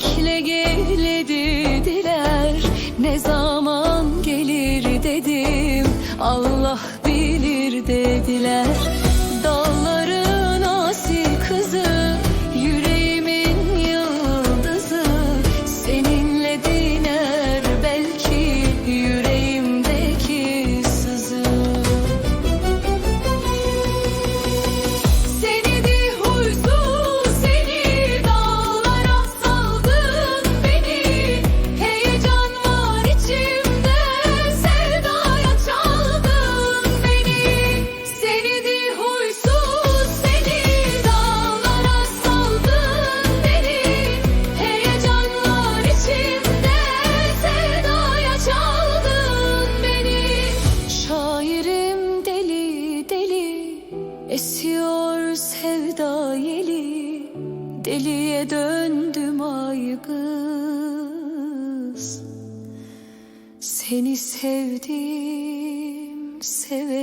bekle gel dediler Ne zaman gelir dedim. Allah bilir dediler. Esiyor sevda yeli Deliye döndüm ay kız. Seni sevdim severim